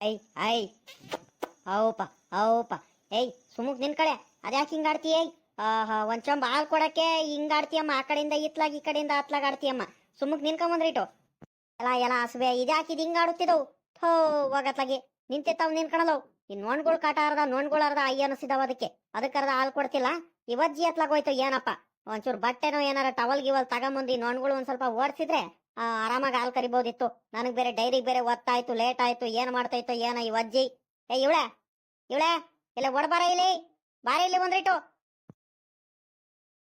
I I ಹೌಪ ಹೌಪ ಏಯ್ ಸುಮುಕ್ ನಿನ್ ಕಡೆ. ಅದ್ಯಾಕೆ ಹಿಂಗ್ ಆಡ್ತೀಯ ಆಹಾ, ಒಂದ್ ಚಂಬ ಹಾಲ್ ಕೊಡಕ್ಕೆ ಹಿಂಗ್ ಆಡ್ತೀಯಮ್ಮ? ಆ ಕಡೆಯಿಂದ ಇತ್ಲಾಗ, ಈ ಕಡೆಯಿಂದ ಅತ್ಲಾಗ ಆಡ್ತೀಯಮ್ಮ? ಸುಮುಕ್ ನಿನ್ಕೊಂಬಂದ್ರಿಟು ಎಲ್ಲ ಎಲ್ಲ ಹಸುವೆ, ಇದ್ಯಾಕೆ ಇದು ಹಿಂಗ್ ಆಡುತ್ತಿದ್ದವು ಥೋ, ಹೋಗತ್ಲಾಗಿ. ನಿಂತಿತ್ತಾವ್ ನಿನ್ಕಣದವು ಈ ನೋಣ್ಗಳು ಕಾಟ ಅರ್ಧ ನೋಣ್ಗಳು ಅರ್ಧ ಅಯ್ಯ ಅನಿಸಿದಾವ ಅದಕ್ಕೆ. ಅದಕ್ಕರ್ಧ ಹಾಲ್ ಕೊಡ್ತಿಲ್ಲ. ಇವಜ್ಜಿ ಅತ್ಲಾಗ ಹೋಯ್ತು, ಏನಪ್ಪ? ಒಂಚೂರು ಬಟ್ಟೆನೋ ಏನಾರ ಟವಲ್, ಗಿವಲ್ ತಗೊಂಬಂದು ಈ ನೋಣ್ಗಳು ಒಂದ್ ಸ್ವಲ್ಪ ಓಡಿಸಿದ್ರೆ ಆರಾಮಾಗಿ ಹಾಲು ಕರಿಬೋದಿತ್ತು. ನನಗೆ ಬೇರೆ ಡೈರಿಗೆ ಬೇರೆ ಒತ್ತಾಯ್ತು ಲೇಟ್ ಆಯ್ತು ಏನ್ ಮಾಡ್ತಾಯ್ತು ಏನ ಈ ಅಜ್ಜಿ. ಏ, ಇವಳೆ? ಇವಳೆ? ಇಲ್ಲ ಒಡಬಾರ ಇಲ್ಲಿ. ಬಾರೆ ಇಲ್ಲಿ ಬಂದ್ರಿಟ್ಟು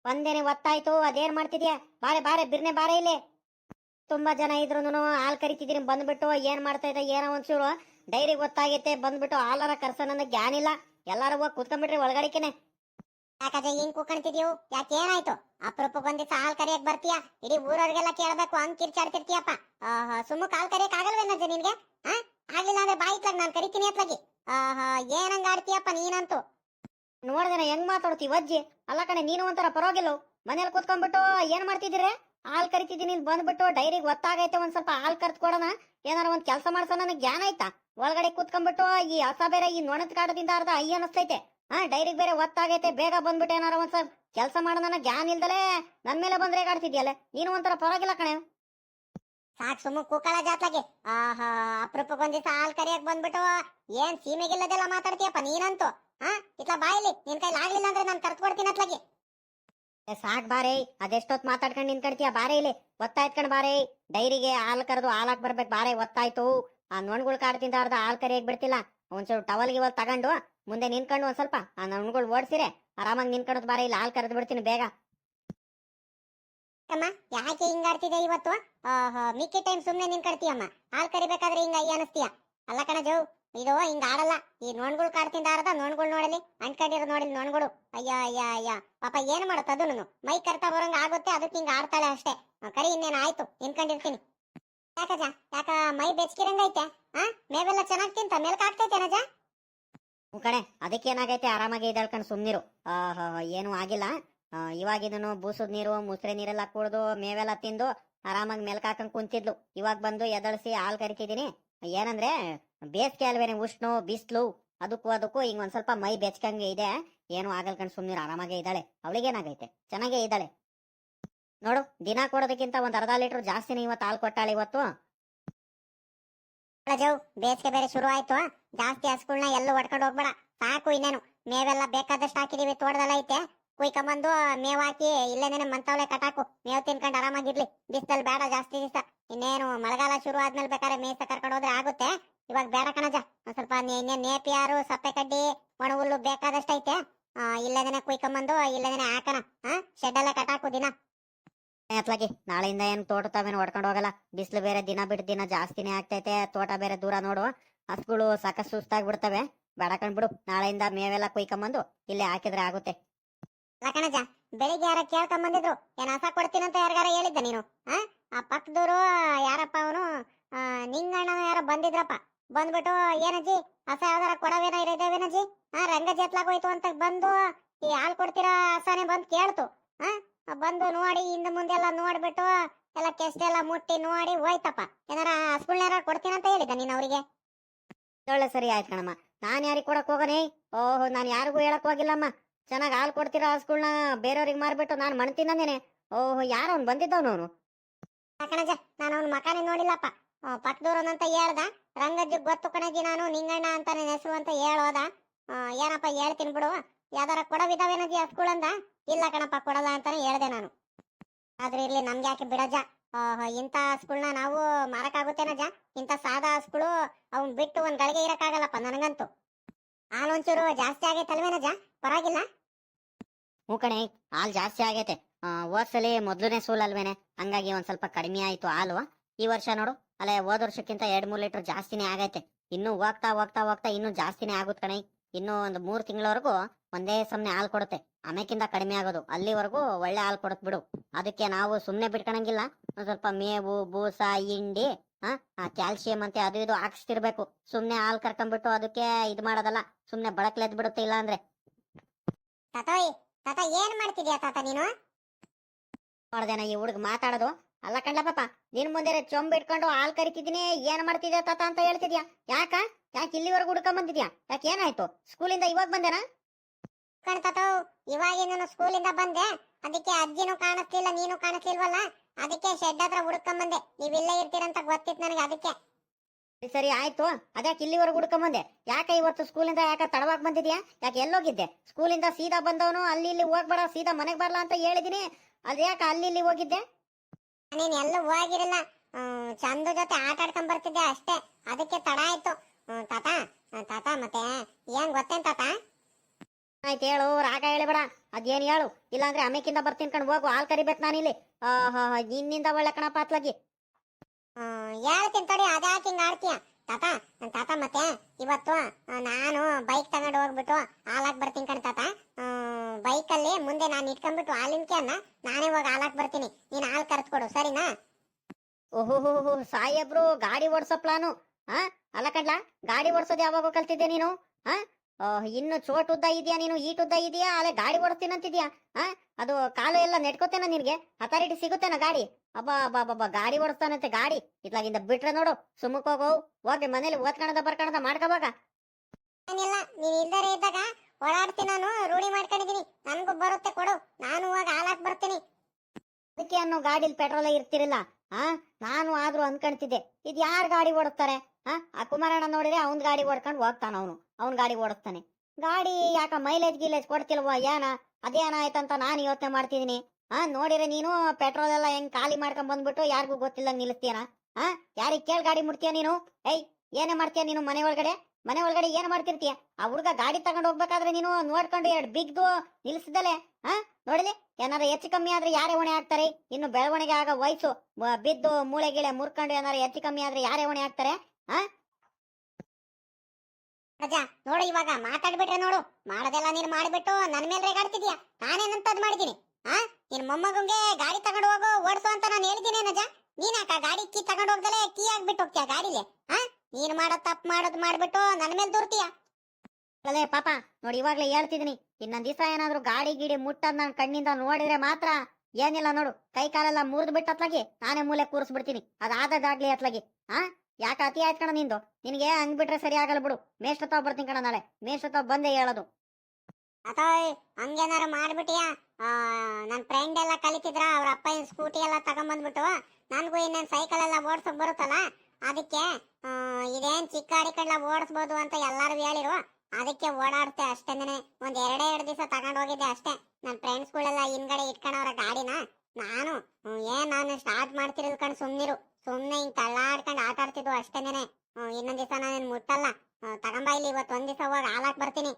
ಒಂದೇನೆ ಒತ್ತಾಯ್ತು, ಅದೇನ್ ಮಾಡ್ತಿದ್ಯಾ? ಬಾರೆ ಬಾರೆ, ಬಿರ್ನೆ ಬಾರೆ ಇಲ್ಲಿ. ತುಂಬಾ ಜನ ಇದ್ರು ಹಾಲು ಕರಿತಿದೀನಿ ಬಂದ್ಬಿಟ್ಟು ಏನ್ ಮಾಡ್ತಾ ಇದ್ದ ಏನೋ ಒಂಚೂರು ಡೈರಿ ಗೊತ್ತಾಗೈತೆ ಬಂದ್ಬಿಟ್ಟು ಹಾಲರ ಕರ್ಸ ನನಗೆ ಜ್ಞಾನ ಇಲ್ಲ ಎಲ್ಲಾರು ಹೋಗಿ ಕುತ್ಕೊಂಡ್ಬಿಟ್ರಿ ಒಳಗಡಿಕೆನೆ. ಯಾಕಂದ್ರೆ ಹಿಂಗ್ ಕೂಕಣ್ತಿದ್ಯು ಯಾಕೆ ಏನಾಯ್ತು? ಅಪರೂಪಕ್ಕೆ ಒಂದಿವ್ಸ ಹಾಲ್ ಕರಿಯಕ್ ಬರ್ತೀಯಾ? ಇಡೀ ಊರವ್ರಿಗೆಲ್ಲ ಕೇಳ್ಬೇಕು, ಹಂಗ್ ಕಿರ್ಚಾಡ್ತಿರ್ತೀಯಪ್ಪ. ಸುಮ್ಮ ಹಾಲ್ ಕರಿಯಕ್ ಆಗಲ್ವೇನಜ್ಜ ನಿನ್ಗೆ? ಹಾ ಆಗ್ಲಿಲ್ಲ ಅಂದ್ರೆ ಬಾಯಿ ನಾನ್ ಕರಿತೀನಿ ಅತ್ಲಾಗಿ. ಆಹಾ ಏನಂಗ ಆಡ್ತೀಯಪ್ಪ ನೀನಂತೂ? ನೋಡ್ದೇನ ಹೆಂಗ್ ಮಾತಾಡ್ತಿ ವಜ್ಜಿ? ಅಲ್ಲ ಕಣೆ, ನೀನು ಒಂಥರ ಪರವಾಗಿಲ್ಲ. ಮನೇಲಿ ಕೂತ್ಕೊಂಡ್ಬಿಟ್ಟು ಏನ್ ಮಾಡ್ತಿದ್ದೀರಿ? ಹಾಲ್ ಕರಿತಿದ್ದೀನಿ ಬಂದ್ಬಿಟ್ಟು ಡೈರಿಗೆ ಒತ್ತಾಗೈತೆ ಒಂದ್ ಸ್ವಲ್ಪ ಹಾಲ್ ಕರ್ತ್ ಕೊಡೋಣ. ಏನಾರ ಒಂದ್ ಕೆಲಸ ಮಾಡ್ಸೋ ನನಗೆ ಜ್ಞಾನ ಆಯ್ತಾ? ಒಳಗಡೆ ಕೂತ್ಕೊಂಡ್ಬಿಟ್ಟು ಈ ಹೊಸ ಬೇರೆ ಈ ನೊಣತ್ ಕಾಡದಿಂದ ಅರ್ಧ ಅಯ್ಯ ಅನಿಸ್ತೈತೆ ಹಾ, ಡೈರಿಗೆ ಬೇರೆ ಒತ್ತಾಗೈತೆ, ಬೇಗ ಬಂದ್ಬಿಟ್ಟು ಏನಾರ ಒಂದ್ ಸ್ವಲ್ಪ ಕೆಲಸ ಮಾಡೋ ನನಗೆ ಜ್ಞಾನ ಇಲ್ದಲೆ ನನ್ ಮೇಲೆ ಬಂದ್ರೆ ಕಾಡ್ತಿದ್ಯಲ್ಲ ನೀನು ಒಂಥರ ಪರವಾಗಿಲ್ಲ ಕಣೆ. ಸಾಕ್ ಸುಮ್ಮ ಕೂಕಳ ಜಾತ್ಲಾಗೆ. ಆಹಾ, ಅಪರೂಪಕ್ಕೆ ಒಂದಿವ್ಸ ಹಾಲ್ ಕರಿಯಕ್ ಬಂದ್ಬಿಟ್ಟು ಏನ್ ಸೀಮೆಗಿಲ್ಲದೆಲ್ಲ ಮಾತಾಡ್ತೀಯಪ್ಪ ನೀನಂತೂ? ಹಾ, ಇತ್ಲ ಬಾಯಿಲಿ ನಿನ್ ಕೈಲಿ ಆಗ್ಲಿಲ್ಲ ಅಂದ್ರೆ ನಾನ್ ಕರ್ತ್ ಕೊಡ್ತೀನಿ ಸಾಕ್ ಬಾರೇ ಅದೆಷ್ಟೊತ್ ಮಾತಾಡ್ಕೊಂಡು ನಿಂತ್ಕೊಡ್ತೀಯ ಬಾರೇ ಇಲ್ಲಿ ಒತ್ತಾಯ್ತ್ಕೊಂಡ್ ಬಾರೇ. ಡೈರಿಗೆ ಹಾಲ್ ಕರೆದು ಹಾಲಾಕ್ ಬರ್ಬೇಕು, ಬಾರೇ, ಒತ್ತಾಯ್ತು. ಆ, ನೊಣ್ಗಳು ಕಾಡ್ತಿಂದ ಅರ್ಧ ಹಾಲ್ ಕರಿಯಕ್ ಬಿಡ್ತಿಲ್ಲ. ಒಂಚೂರು ಟವಲ್ ಗಿವಲ್ ತಗೊಂಡು ಮುಂದೆ ನಿನ್ಕೊಂಡು ಒಂದ್ ಸ್ವಲ್ಪ, ಆ ನೊಣ್ಗಳು ಓಡಿಸಿರೆ, ಆರಾಮಾಗಿ ನಿನ್ಕೊಂಡು ಬಾರ ಇಲ್ಲಿ, ಹಾಲ್ ಕರೆದು ಬಿಡ್ತೀನಿ ಬೇಗ. ಅಮ್ಮ, ಯಾಕೆ ಹಿಂಗಾಡ್ತಿದೆ ಇವತ್ತು? ಮಿಕ್ಕಿ ಟೈಮ್ ಸುಮ್ನೆ ನಿನ್ಕಡ್ತೀಯಮ್ಮ ಹಾಲ್ ಕರಿಬೇಕಾದ್ರೆ ಹಿಂಗ ಅನಸ್ತೀಯ? ಅಲ್ಲ ಕಣ ಜೋ ಇದು ಹಿಂಗ ಆಡಲ್ಲ. ಈ ನೋಣ್ಗಳು ಕಾಡ್ತಿಂದ ಆಡದ, ನೋಣ್ಗಳು ನೋಡಲಿ. ಅಂಟ್ಕೊಂಡಿರೋ ನೋಡಿಲ್ ನೋಣ್ಗಳು. ಅಯ್ಯ ಅಯ್ಯ ಅಯ್ಯ. ಪಾಪ ಏನ್ ಮಾಡತ್ತ ಅದನ್ನು? ಮೈ ಕರ್ತಾ ಬರೋಂಗ ಆಗುತ್ತೆ ಅದಕ್ಕೆ ಹಿಂಗ ಆಡ್ತಾಳೆ ಅಷ್ಟೇ. ಕರಿ ಇನ್ನೇನ್ ಆಯ್ತು ನಿನ್ಕೊಂಡಿರ್ತೀನಿ ಯಾಕಜ ಯಾಕ ಮೈ ಬೆಚ್ಕಿರಂಗೈತೆ? ಮೇವೆಲ್ಲ ಚೆನ್ನಾಗ್ ತಿಂತ? ಮೇಲ್ಕ್ ಆಗ್ತೈತೆ ನಜ ಹ್ಞೂ ಕಣೆ ಅದಕ್ಕೆ ಏನಾಗೈತೆ? ಆರಾಮಾಗಿ ಇದ್ದಾಳ್ಕೊಂಡು ಸುಮ್ನಿರು. ಏನು ಆಗಿಲ್ಲ. ಆ, ಇವಾಗಿದನು ಬೂಸದ ನೀರು ಮುಸ್ರೆ ನೀರೆಲ್ಲ ಕುಡ್ದು ಮೇವೆಲ್ಲ ತಿಂದು ಆರಾಮಾಗಿ ಮೆಲ್ಕ್ ಹಾಕೊಂಡ್ ಕುಂತಿದ್ಲು. ಇವಾಗ ಬಂದು ಎದಳಿಸಿ ಹಾಲು ಕರಿತಿದ್ದೀನಿ ಏನಂದ್ರೆ ಬೇಸಿಗೆ ಅಲ್ವೇನೆ ಉಷ್ಣು ಬಿಸ್ಲು ಅದಕ್ಕೂ ಅದಕ್ಕೂ ಹಿಂಗ್ ಒಂದ್ ಸ್ವಲ್ಪ ಮೈ ಬೆಚ್ಕಂಗೆ ಇದೆ. ಏನು ಕಣ್ ಸುಮ್ನಿರು ಆರಾಮಾಗೇ ಇದ್ದಾಳೆ ಅವಳಿಗೇನಾಗೈತೆ? ಚೆನ್ನಾಗೇ ಇದ್ದಾಳೆ ನೋಡು ದಿನ ಕೊಡೋದಕ್ಕಿಂತ ಒಂದ್ ಅರ್ಧ ಲೀಟರ್ ಜಾಸ್ತಿನೇ ಇವತ್ತು ಹಾಲು ಕೊಟ್ಟಾಳೆ ಇವತ್ತು. ಜವ್ ಬೇಸಿಗೆ ಬೇರೆ ಶುರು ಆಯ್ತು ಜಾಸ್ತಿ ಹಸುಗಳನ್ನ ಎಲ್ಲೂ ಹೊಡ್ಕೊಂಡು ಹೋಗ್ಬೇಡ. ಸಾಕು ಇನ್ನೇನು. ಮೇವೆಲ್ಲ ಬೇಕಾದಷ್ಟು ಹಾಕಿದೀವಿ, ತೋಟದಲ್ಲ ಐತೆ. ಕುಯ್ಕೊಂಬಂದು ಮೇವ್ ಹಾಕಿ ಇಲ್ಲೇನೇನೆ ಮಂತವಳೆ ಕಟಾಕು ಮೇವ್ ತಿನ್ಕೊಂಡು ಆರಾಮಾಗಿರ್ಲಿ. ಬಿಸಿಲಲ್ಲಿ ಬೇಡ ಜಾಸ್ತಿ ದಿವಸ. ಇನ್ನೇನು, ಮಳೆಗಾಲ ಶುರು ಆದ್ಮೇಲೆ ಬೇಕಾದ್ರೆ ಮೇಯ್ಸ ಕರ್ಕೊಂಡು ಹೋದ್ರೆ ಆಗುತ್ತೆ. ಇವಾಗ ಬೇಡ ಕಣಜ. ಒಂದ್ ಸ್ವಲ್ಪ ಇನ್ನೇನ್ ನೇಪಿಯಾರು, ಸಪ್ಪೆ ಕಡ್ಡಿ ಒಣ ಹುಲ್ಲು ಬೇಕಾದಷ್ಟು ಐತೆ ಆ, ಇಲ್ಲೇನೇನೆ ಕುಯ್ಕೊಂಬಂದು ಇಲ್ಲೇನೇನೆ ಹಾಕಣ ಹಾ ಶೆಡ್ ಎಲ್ಲ ಕಟಾಕು ದಿನ ಅತ್ಲಾಗಿ ನಾಳೆಯಿಂದ ಏನು ತೋಟ ತಾವೇನು ಹೊಡ್ಕೊಂಡು ಹೋಗಲ್ಲ. ಬಿಸಿಲು ಬೇರೆ ದಿನ ಬಿಟ್ಟು ದಿನ ಜಾಸ್ತಿನೇ ಆಗ್ತೈತೆ. ತೋಟ ಬೇರೆ ದೂರ ನೋಡು. ಹಸುಗಳು ಸಾಕ ಸುಸ್ತಾಗಿ ಬಿಡ್ತವೆ. ಬೇಡ ಬಿಡು. ನಾಳೆಯಿಂದ ಮೇವೆಲ್ಲ ಕುಯ್ಕೊಂಬಂದು ಇಲ್ಲೇ ಹಾಕಿದ್ರೆ ಆಗುತ್ತೆ. ಲಕಣಜ ಬೆಳಿಗ್ಗೆ ಯಾರ ಕೇಳ್ಕೊಂಬಂದಿದ್ರು ಏನ್ ಹಸ ಕೊಡ್ತೀನಂತ ಯಾರಿಗಾರ ಹೇಳಿದ್ದ ನೀನು? ಆ? ಪಕ್ಕದೂರು ಯಾರಪ್ಪ ಅವನು? ನಿಂಗಣ್ಣ ಯಾರ ಬಂದಿದ್ರಪ್ಪ. ಬಂದ್ಬಿಟ್ಟು ಏನಜ್ಜಿ ಹಸ ಯಾವ್ದಾರ ಕೊಡವೇನ ಇರೋದೇವೇನಜ್ಜಿ ಆ ರಂಗ ಜತ್ಲಾಗ ಹೋಯ್ತು ಅಂತ ಬಂದು ಈ ಹಾಲ್ ಕೊಡ್ತೀರಾ ಹಸನೆ? ಬಂದು ಕೇಳ್ತು. ಆ? ಬಂದು ನೋಡಿ ಹಿಂದೆ ಮುಂದೆಲ್ಲ ನೋಡ್ಬಿಟ್ಟು ಎಲ್ಲ ಕೆಸ್ಟೆಲ್ಲ ಮುಟ್ಟಿ ನೋಡಿ ಹೋಯ್ತಪ್ಪ. ಏನಾರ ಹಸ್ಗುಳ್ನಾರ ಕೊಡ್ತೀನಂತ ಹೇಳಿದ ನೀನ್ ಅವ್ರಿಗೆ? ಒಳ್ಳೆ ಸರಿ ಆಯ್ತು ಕಣಮ್ಮ. ನಾನು ಯಾರಿಗೆ ಕೊಡಕ್ ಹೋಗನೇ? ಓಹೋ ನಾನು ಯಾರಿಗೂ ಹೇಳಕ್ ಹೋಗಿಲ್ಲಮ್ಮ. ಚೆನ್ನಾಗಿ ಹಾಲು ಕೊಡ್ತೀರಾ ಹಸ್ಗುಳ್ನ ಬೇರೆಯವ್ರಿಗೆ ಮಾರ್ಬಿಟ್ಟು ನಾನು ಮಣ್ತೀನಂದೇನೆ ಓಹೋ ಯಾರು ಅವ್ನು ಬಂದಿದ್ದವನು ಅವನು? ಕಣಜ ನಾನು ಅವ್ನ ಮಕಾನೆ ನೋಡಿಲ್ಲಪ್ಪ. ಪಕ್ಕದೂರನಂತ ಹೇಳ್ದ ರಂಗಜ್ಜಿ ಗೊತ್ತು ಕಣಜಿ ನಾನು ನಿಂಗಣ್ಣ ಅಂತ ನನ್ನ ಹೆಸರು ಅಂತ ಹೇಳೋದ? ಏನಪ್ಪ ಹೇಳ್ತೀನಿ ಬಿಡು. ಯಾವ್ದಾರ ಕೊಡವಿದಾವೇನಜ್ಜಿ ಹಸ್ಗಳಂದ ಇಲ್ಲ ಕಣಪ್ಪ, ಕೊಡಲ್ಲ ಅಂತಾನೆ ಹೇಳ್ದೆ ನಾನು. ಆದ್ರೆ ಇಲ್ಲಿ ನಮ್ಗೆ ಯಾಕೆ ಬಿಡಜ ಇಂಥ ಹಸ್ಗಳನ್ನ ನಾವು ಮಾರಕ್ಕಾಗುತ್ತೇನಜ ಇಂಥ ಸಾದಾ ಹಸ್ಗಳು ಅವನ್ ಬಿಟ್ಟು ಒಂದ್ ಗಳಿಗೆ ಇರಕ್ಕಾಗಲ್ಲಪ್ಪ ನನಗಂತೂ. ಹಾಲೊಂಚೂರು ಜಾಸ್ತಿ ಆಗೈತಲ್ವೇನಜ ಪರವಾಗಿಲ್ಲ. ಹ್ಞೂ ಕಣೆ, ಹಾಲು ಜಾಸ್ತಿ ಆಗೈತೆ. ಹೋದ್ಸಲಿ ಮೊದ್ಲನೇ ಸೂಲ್ ಅಲ್ವೇನೆ? ಹಂಗಾಗಿ ಒಂದ್ ಸ್ವಲ್ಪ ಕಡಿಮೆ ಆಯ್ತು ಹಾಲು. ಈ ವರ್ಷ ನೋಡು, ಅಲ್ಲೇ ಹೋದ ವರ್ಷಕ್ಕಿಂತ ಎರಡ್ ಮೂರ್ ಲೀಟರ್ ಜಾಸ್ತಿನೇ ಆಗೈತೆ. ಇನ್ನು ಹೋಗ್ತಾ ಹೋಗ್ತಾ ಹೋಗ್ತಾ ಇನ್ನು ಜಾಸ್ತಿನೇ ಆಗುತ್ತೆ ಕಣೆ. ಇನ್ನು ಒಂದು ಮೂರು ತಿಂಗಳವರೆಗೂ ಒಂದೇ ಸಮನೆ ಹಾಲು ಕೊಡುತ್ತೆ. ಆಮೇಕಿಂದ ಕಡಿಮೆ ಆಗೋದು. ಅಲ್ಲಿವರೆಗೂ ಒಳ್ಳೆ ಹಾಲು ಕೊಡಕ್ ಬಿಡು. ಅದಕ್ಕೆ ನಾವು ಸುಮ್ಮನೆ ಬಿಟ್ಕೊಳಂಗಿಲ್ಲ ಒಂದ್ ಸ್ವಲ್ಪ ಮೇವು ಬೂಸ ಹಿಂಡಿ ಆ ಕ್ಯಾಲ್ಸಿಯಂ ಅಂತೆ ಅದು ಇದು ಹಾಕ್ಸ್ತಿರ್ಬೇಕು. ಸುಮ್ನೆ ಹಾಲು ಕರ್ಕೊಂಡ್ಬಿಟ್ಟು ಅದಕ್ಕೆ ಇದ್ ಮಾಡೋದಲ್ಲ. ಸುಮ್ನೆ ಬಳಕ್ಲೆದ್ ಬಿಡುತ್ತೆ ಇಲ್ಲ ಅಂದ್ರೆ ತಾತ ಏನ್ ಮಾಡ್ತಿದ್ಯಾ ತಾತ ನೀನು? ನೋಡ್ದೇನ ಈ ಹುಡುಗ ಮಾತಾಡೋದು. ಅಲ್ಲ ಕಂಡ ಪಾಪ ನಿನ್ ಮುಂದೆ ಚೊಂಬ್ ಇಟ್ಕೊಂಡು ಹಾಲ್ ಕರಿತಿದ್ದೀನಿ ಏನ್ ಮಾಡ್ತಿದ್ಯಾ ತಾತ ಅಂತ ಹೇಳ್ತಿದ್ಯಾ? ಯಾಕ? ಯಾಕೆ ಇಲ್ಲಿವರೆಗೂ ಹುಡ್ಕೊಂಡ್ ಬಂದಿದ್ಯಾ? ಯಾಕೆ ಏನಾಯ್ತು? ಸ್ಕೂಲಿಂದ ಇವಾಗ ಬಂದೇನಾ? ಎಲ್ಲೋಗಿದ್ದೆ ಸ್ಕೂಲ್ ಸ್ಕೂಲಿಂದ ಬಂದೆ. ಅದಕ್ಕೆ ಅಜ್ಜಿನೂ ಕಾಣಿಸ್ಲಿಲ್ಲ ನೀನು ಕಾಣಿಸ್ಲಿಲ್ವಲ್ಲ? ಅದಕ್ಕೆ ಶೆಡ್ ಹತ್ರ ಹುಡ್ಕೊಂಡ್ ಬಂದೆ. ನೀವಿಲ್ಲೇ ಇರ್ತೀರಂತ ಗೊತ್ತಿತ್ತು ನನಗೆ ಅದಕ್ಕೆ. ಸರಿ, ಸರಿ ಆಯ್ತು. ಅದ್ಯಾಕೆ ಇಲ್ಲಿವರೆಗೂ ಹುಡ್ಕೊಂಡ್ ಬಂದೆ? ಯಾಕೆ ಇವತ್ತು ಸ್ಕೂಲಿಂದ ಯಾಕೆ ತಡವಾಗಿ ಬಂದಿದ್ಯಾ? ಯಾಕೆ ಎಲ್ಲೋಗಿದ್ದೆ? ಸ್ಕೂಲಿಂದ ಸೀದಾ ಬಂದವನು ಅಲ್ಲಿ ಇಲ್ಲಿ ಹೋಗ್ಬೇಡ ಸೀದಾ ಮನೆಗೆ ಬರಲ್ಲ ಅಂತ ಹೇಳಿದೀನಿ. ಅದ್ಯಾಕೆ ಅಲ್ಲಿ ಇಲ್ಲಿ ಹೋಗಿದ್ದೆ? ನೀನ್ ಎಲ್ಲೂ ಹೋಗಿರಲ್ಲ. ಚಂದು ಜೊತೆ ಆಟ ಆಡ್ಕೊಂಡ್ ಬರ್ತಿದ್ದೆ ಅಷ್ಟೇ. ಅದಕ್ಕೆ ತಡ ಆಯ್ತು. ತಾತ ತಾತ ಮತ್ತೆ ಏನ್ ಗೊತ್ತೇನ್ ತಾತ? ಆಯ್ತು ಹೇಳು ರಾಗ ಹೇಳಿಬೇಡ. ಅದೇನು ಹೇಳು? ಇಲ್ಲಾಂದ್ರೆ ಅಮೇಕಿಂದ ಬರ್ತೀನಿ ಕಣ್ ಹೋಗು ಹಾಲ್ ಕರಿಬೇಕು ನಾನಿಲ್ಲಿ ನಿನ್ನಿಂದ ಒಳ್ಳೆ ಕಣ ಪಾತ್ಲಾಗಿ. ಹ್ಮ್, ಹೇಳ್ತೀನಿ ತಡಿ ಅದ್ಯಾಕೆ ಹಿಂಗ ಆಡ್ತೀಯ. ತಾತ ನನ್ ತಾತ ಮತ್ತೆ ಇವತ್ತು ನಾನು ಬೈಕ್ ತಗೊಂಡು ಹೋಗ್ಬಿಟ್ಟು ಹಾಲಾಕ್ ಬರ್ತೀನಿ ಕಣ್ ತಾತ. ಬೈಕ್ ಅಲ್ಲಿ ಮುಂದೆ ನಾನು ಇಟ್ಕೊಂಡ್ಬಿಟ್ಟು ಹಾಲಿನ ಅನ್ನ ನಾನೇ ಹೋಗಿ ಹಾಲಾಕ್ ಬರ್ತೀನಿ. ನೀನ್ ಹಾಲ್ ಕರೆಸ್ಕೊಡು ಸರಿನಾ? ಓಹೋ ಸಾಹೇಬ್ರು ಗಾಡಿ ಓಡಿಸೋ ಪ್ಲಾನು. ಹಾ ಅಲ್ಲ ಕಡ್ಲಾ ಗಾಡಿ ಓಡಿಸೋದು ಯಾವಾಗ ಕಲ್ತಿದ್ದೆ ನೀನು? ಹಾ ಇನ್ನು ಚೋಟ್ ಉದ್ದ ಇದೆಯಾ ನೀನು? ಈಟ್ ಉದ್ದ ಇದೆಯಾ? ಅಲ್ಲೇ ಗಾಡಿ ಓಡಿಸ್ತೀನಿ ಅಂತಿದ್ಯಾ? ಹಾ ಅದು ಕಾಲು ಎಲ್ಲ ನೆಟ್ಕೋತೇನ ನಿನ್ಗೆ? ಅಥಾರಿಟಿ ಸಿಗುತ್ತೇನ ಗಾಡಿ? ಅಬ್ಬಾ ಅಬ್ಬಾ ಅಬ್ಬಾ ಗಾಡಿ ಓಡಿಸ್ತಾನಂತೆ ಗಾಡಿ. ಇತ್ಲಾಗಿಂದ ಬಿಟ್ರೆ ನೋಡು ಸುಮ್ಮಕ್ ಹೋಗು. ಹೋಗಿ ಮನೇಲಿ ಓದ್ಕಣದ ಬರ್ಕಣದ ಮಾಡ್ಕೋಬಾಗ ಏನಿಲ್ಲ ನೀನ್ ಇಲ್ದರೆ ಇದ್ದಾಗ ಓಡಾಡ್ತೀನಿ ನಾನು, ರೂಢಿ ಮಾಡ್ಕೊಂಡಿದೀನಿ. ನನಗೂ ಬರುತ್ತೆ ಕೊಡು. ನಾನು ಹೋಗಿ ಹಾಲಾಕ್ ಬರ್ತೀನಿ. ಅದಕ್ಕೆ ಅನ್ನೋ ಗಾಡಿಲಿ ಪೆಟ್ರೋಲ್ ಇರ್ತಿರಲಿಲ್ಲ ಹಾ ನಾನು ಆದ್ರೂ ಅನ್ಕೊಂತಿದ್ದೆ ಇದು ಯಾರ್ ಗಾಡಿ ಓಡಿಸ್ತಾರೆ ಹಾ ಆ ಕುಮಾರಣ್ಣ ನೋಡಿದ್ರೆ ಅವ್ನ್ ಗಾಡಿ ಓಡ್ಕೊಂಡು ಹೋಗ್ತಾನ ಅವನು. ಅವನ್ ಗಾಡಿ ಓಡಿಸ್ತಾನೆ ಗಾಡಿ ಯಾಕ ಮೈಲೇಜ್ ಗಿಲೇಜ್ ಕೊಡ್ತಿಲ್ವಾ ಏನ ಅದೇನಾಯ್ತಂತ ನಾನು ಯೋಚನೆ ಮಾಡ್ತಿದೀನಿ. ಹಾ ನೋಡಿದ್ರೆ ನೀನು ಪೆಟ್ರೋಲ್ ಎಲ್ಲ ಹೆಂಗ್ ಖಾಲಿ ಮಾಡ್ಕೊಂಡ್ ಬಂದ್ಬಿಟ್ಟು ಯಾರಿಗೂ ಗೊತ್ತಿಲ್ಲ ನಿಲ್ಲಿಸ್ತೀಯನ? ಹಾ ಯಾರಿಗ್ ಕೇಳ್ ಗಾಡಿ ಮುಡ್ತೀಯ ನೀನು? ಏಯ್, ಏನೇ ಮಾಡ್ತೀಯ ನೀನು ಮನೆ ಒಳಗಡೆ? ಮನೆ ಒಳಗಡೆ ಏನ್ ಮಾಡ್ತಿರ್ತೀಯ? ಆ ಹುಡುಗ ಗಾಡಿ ತಗೊಂಡು ಹೋಗ್ಬೇಕಾದ್ರೆ ನೀನು ನೋಡ್ಕೊಂಡು ಎರಡು ಬಿಗ್ದು ನಿಲ್ಸದಲೆ ಹಾ ನೋಡಲಿ? ಏನಾರ ಹೆಚ್ಚು ಕಮ್ಮಿ ಆದ್ರೆ ಯಾರೇ ಹೊಣೆ ಹಾಕ್ತಾರೆ? ಇನ್ನು ಬೆಳವಣಿಗೆ ಆಗ ವಯಸ್ಸು ಬಿದ್ದು ಮೂಳೆ ಗಿಳೆ ಮುರ್ಕೊಂಡು ಏನಾರ ಹೆಚ್ಚು ಕಮ್ಮಿ ಆದ್ರೆ ಯಾರೇ ಹೊಣೆ ಹಾಕ್ತಾರೆ ರಜಾ, ನೋಡು ಇವಾಗ, ಮಾತಾಡ್ಬಿಟ್ರೆ ನೋಡು. ಮಾಡೋದೆಲ್ಲ ನೀನ್ ಮಾಡ್ಬಿಟ್ಟು ನನ್ ಮೇಲೆ ರೇಗಾಡ್ತಿದ್ಯಾ ನಾನೇನಂತದ್ ಮಾಡಿದೀನಿ ಆ? ನಿನ್ ಮೊಮ್ಮಗಂಗೆ ಗಾಡಿ ತಗೊಂಡು ಹೋಗು, ಓಡಿಸು ಅಂತ ನಾನು ಹೇಳಿದ್ದೀನಿ ನಜ ನೀನ್ ಗಾಡಿ ಕೀ ತಗೊಂಡು ಹೋಗ್ದಲೆ ಕೀ ಆಗ್ಬಿಟ್ಟು ಹೋಗ್ತೀಯ ಗಾಡಿಲಿ, ಆ? ನೀನ್ ಮಾಡೋ ತಪ್ಪು ಮಾಡೋದು ಮಾಡ್ಬಿಟ್ಟು ನನ್ ಮೇಲೆ ದೂರ್ತೀಯ? ಅಲ್ಲೇ ಪಾಪ, ನೋಡಿ ಇವಾಗ್ಲೇ ಹೇಳ್ತಿದೀನಿ, ಇನ್ನೊಂದ್ ದಿವಸ ಏನಾದ್ರು ಗಾಡಿ ಗಿಡಿ ಮುಟ್ಟದ್ ನನ್ ಕಣ್ಣಿಂದ ನೋಡಿದ್ರೆ ಮಾತ್ರ ಏನಿಲ್ಲ ನೋಡು, ಕೈ ಕಾಲೆಲ್ಲ ಮುರಿದು ಬಿಟ್ಟ ಅತ್ಲಾಗಿ ನಾನೇ ಮೂಲೆ ಕೂರಿಸ್ಬಿಡ್ತೀನಿ, ಅದಾದದಾಗ್ಲಿ ಅತ್ಲಾಗಿ ಹಾ ಯಾಕ ಅತಿ ಆಯ್ತು ಕಣ ನಿಂದು? ನಿನಗೆ ಹಂಗ್ ಬಿಟ್ರೆ ಸರಿ ಆಗಲ್ಲ ಬಿಡು ಮೇಷ್ಟ ತಾವ್ ಬರ್ತೀನಿ ಕಣ ನಾಳೆ ಮೇಷ್ಟ್ರ ತಾವ್ ಬಂದೇ ಹೇಳೋದು. ಅಥವಾ ಹಂಗೇನಾರು ಮಾಡ್ಬಿಟ್ಟಿಯಾ ನನ್ ಫ್ರೆಂಡ್ ಎಲ್ಲ ಕಲಿತಿದ್ರ, ಅವ್ರ ಅಪ್ಪ ಸ್ಕೂಟಿ ಎಲ್ಲ ತಗೊಂಬಂದ್ಬಿಟ್ಟು? ನನ್ಗೂ ಇನ್ನೇನ್ ಸೈಕಲ್ ಎಲ್ಲ ಓಡ್ಸಕ್ ಬರುತ್ತಲ್ಲ ಅದಕ್ಕೆ ಇದೇನ್ ಚಿಕ್ಕ ಕಡ್ಲ ಓಡಿಸ್ಬೋದು ಅಂತ ಎಲ್ಲರೂ ಹೇಳಿರು ಅದಕ್ಕೆ ಓಡಾಡ್ತೆ ಅಷ್ಟೇನೆ ಒಂದ್ ಎರಡೇ ಎರಡು ದಿವಸ ತಗೊಂಡ್ ಹೋಗಿದ್ದೆ ಅಷ್ಟೇ. ನನ್ನ ಫ್ರೆಂಡ್ಸ್ಗಳೆಲ್ಲ ಹಿಂದ್ಗಡೆ ಇಟ್ಕೊಂಡವ್ರ ಗಾಡಿನ. ನಾನು ಏನ್ ನಾನು ಸ್ಟಾರ್ಟ್ ಮಾಡ್ತಿರೋದ್ ಕಣ್ ಸುಮ್ನಿರು. ಸುಮ್ನೆ ಹಿಂಗ್ ತಳ್ಳಾಡ್ಕೊಂಡು ಆಟ ಆಡ್ತಿದ್ವು ಅಷ್ಟೇನೆ ಇನ್ನೊಂದ್ ದಿವಸ ನಾನು ಮುಟ್ಟಲ್ಲ. ತಗೊಂಬ ಇಲ್ಲಿ, ಇವತ್ತು ಒಂದ್ ದಿವಸ ಹೋಗಿ ಹಾಲಾಕ್ ಬರ್ತೀನಿ.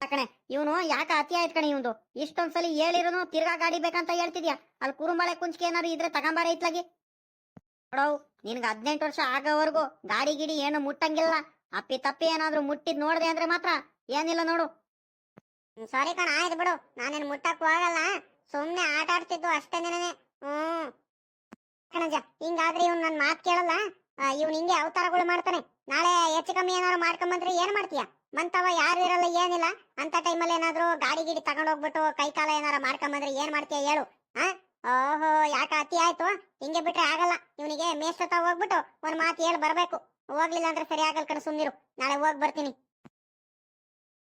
ಕಣೆ, ಇವನು ಯಾಕ ಅತಿ ಆಯ್ತು ಕಣೆ ಇವಂದು? ಇಷ್ಟೊಂದ್ಸಲಿ ಹೇಳಿರೋನು ತಿರ್ಗಾ ಗಾಡಿ ಬೇಕಂತ ಹೇಳ್ತಿದ್ಯಾ? ಅಲ್ಲಿ ಕುರುಂಬಳೆ ಕುಂಚಿಕೆ ಏನಾರು ಇದ್ರೆ ತಗೊಂಬಾರ ಇತ್ಲಾಗಿ. ನೋಡವ್ ನಿನ್ಗ ಹದಿನೆಂಟು ವರ್ಷ ಆಗೋವರೆಗೂ ಗಾಡಿ ಗಿಡಿ ಏನು ಮುಟ್ಟಂಗಿಲ್ಲ. ಅಪ್ಪಿ ತಪ್ಪಿ ಏನಾದ್ರು ಮುಟ್ಟಿದ್ ನೋಡ್ದೆ ಅಂದ್ರೆ ಮಾತ್ರ ಏನಿಲ್ಲ ನೋಡು. ಸಾರಿ ಕಣ, ಆಯ್ತು ಬಿಡು. ನಾನೇನು ಮುಟ್ಟಕ್ ಹೋಗಲ್ಲ ಸುಮ್ನೆ ಆಟ ಆಡ್ತಿದ್ದು ಅಷ್ಟೇ ಅಷ್ಟೇನೆ ಹ್ಮ್. ಕಣಜ, ಹಿಂಗಾದ್ರೆ ಇವ್ನು ನನ್ನ ಮಾತು ಕೇಳಲ್ಲ? ಇವ್ನು ಹಿಂಗೆ ಅವತಾರಗಳು ಮಾಡ್ತಾನೆ. ನಾಳೆ ಹೆಚ್ಚು ಕಮ್ಮಿ ಏನಾದ್ರು ಮಾಡ್ಕೊಂಬಂದ್ರೆ ಏನ್ ಮಾಡ್ತೀಯ? ಮಂತವ ಯಾರು ಇರಲ್ಲ, ಏನಿಲ್ಲ. ಅಂತ ಟೈಮಲ್ಲಿ ಏನಾದ್ರು ಗಾಡಿ ಗಿಡಿ ತಗೊಂಡೋಗ್ಬಿಟ್ಟು ಕೈ ಕಾಲ ಏನಾರ ಮಾಡ್ಕೊಂಬಂದ್ರೆ ಏನ್ ಮಾಡ್ತೀಯ ಹೇಳು. ಆ? ಓಹೋ, ಯಾಕ ಅತಿ ಆಯ್ತು? ಹಿಂಗೆ ಬಿಟ್ರೆ ಆಗಲ್ಲ. ಇವನಿಗೆ ಮೇಷ್ಟ್ರ ಹೋಗ್ಬಿಟ್ಟು ಒಂದ್ ಮಾತು ಹೇಳಿ ಬರ್ಬೇಕು. ಹೋಗ್ಲಿಲ್ಲ ಅಂದ್ರೆ ಸರಿ ಆಗಲ್ ಕಣ, ಸುಮ್ನಿರು. ನಾಳೆ ಹೋಗ್ ಬರ್ತೀನಿ.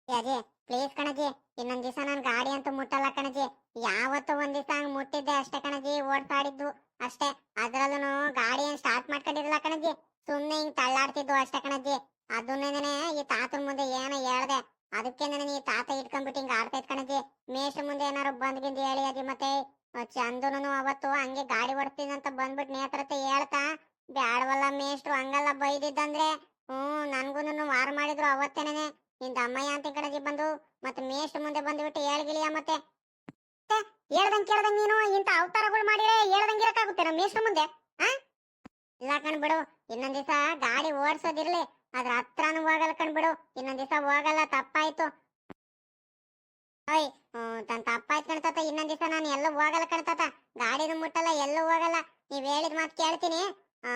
ಅಜಿ ಪ್ಲೀಸ್ ಕಣಜಿ. ಇನ್ನೊಂದ್ ದಿವಸ ನನ್ ಗಾಡಿ ಅಂತೂ ಮುಟ್ಟಲ್ಲ ಕಣಜಿ. ಯಾವತ್ತು ಒಂದ್ ದಿವಸ ಹಂಗ್ ಮುಟ್ಟಿದ್ದೆ ಅಷ್ಟೇ ಕಣಜಿ ಓಡ್ತಾಡಿದ್ದು ಅಷ್ಟೇ. ಅದ್ರಲ್ಲೂ ಗಾಡಿ ಏನ್ ಸ್ಟಾರ್ಟ್ ಮಾಡ್ಕೊಂಡಿರಲ್ಲ ಕಣಜಿ. ಸುಮ್ನೆ ಹಿಂಗ್ ತಳ್ಳಾಡ್ತಿದ್ದು ಅಷ್ಟೇ ಕಣಜಿ. ಅದನ್ನೇನೆ ಈ ತಾತನ ಮುಂದೆ ಏನೋ ಹೇಳ್ದೆ. ಅದಕ್ಕೆ ನನಗೆ ಈ ತಾತ ಇಟ್ಕೊಂಡ್ಬಿಟ್ಟು ಹಿಂಗ್ ಆಡ್ತೈತ್ ಕಣಜಿ. ಮೇಷ ಮುಂದೆ ಏನಾರು ಬಂದ್ಗಿಂದ ಹೇಳಿ ಅದಿ ಮತ್ತೆ. ಚಂದನು ಅವತ್ತು ಹಂಗೆ ಗಾಡಿ ಅಂತ ಬಂದ್ಬಿಟ್ಟು ನೇತ್ರತೆ ಹೇಳ್ತಾ, ಬ್ಯಾಡವಲ್ಲ ಮೇಷ್ಟ್ರು, ಹಂಗಲ್ಲ ಬೈದಿದ್ದಂದ್ರೆ. ಹ್ಮ್ ನನ್ಗೂನು ವಾರ ಮಾಡಿದ್ರು ಅವತ್ತೇನೆ ನಿಂದ ಅಮ್ಮಯ್ಯ ಅಂತ ಕಡೆಗೆ ಬಂದು ಮತ್ತೆ ಮೇಷ್ಟ್ರ ಮುಂದೆ ಬಂದ್ಬಿಟ್ಟು ಹೇಳ್ಗಿಳಿಯ ಮತ್ತೆ. ಹೇಳ್ದಂಗ್ ಕೇಳ್ದಂಗ್ ನೀನು ಇಂತ ಅವತಾರಗಳು ಮಾಡಿದ್ರೆ ಹೇಳ್ದಂಗ್ ಇರಕ್ಕಾಗುತ್ತೆ ನಮ್ಮ ಮೇಷ್ಟ್ರ ಮುಂದೆ, ಆ? ಇಲ್ಲ ಕಣ್ಬಿಡು ಇನ್ನೊಂದ್ ದಿವಸ ಗಾಡಿ ಓಡ್ಸೋದಿರ್ಲಿ ಅದ್ರ ಹತ್ರನೂ ಹೋಗಲ್ಲ ಕಣ್ಬಿಡು ಇನ್ನೊಂದ್ ದಿವಸ ಹೋಗಲ್ಲ, ತಪ್ಪಾಯ್ತು. ಓಯ್ ತನ್ನ ತನ್ ತಪ್ಪಾಯ್ತು ಕಣ್ತಾತ, ಇನ್ನೊಂದ್ ದಿವಸ ನಾನು ಎಲ್ಲೂ ಹೋಗಲ್ಲ ಕಣ್ತಾತ. ಗಾಡಿನೂ ಮುಟ್ಟಲ್ಲ, ಎಲ್ಲೂ ಹೋಗಲ್ಲ. ನೀವ್ ಹೇಳಿದ ಮಾತು ಕೇಳ್ತೀನಿ. ಆ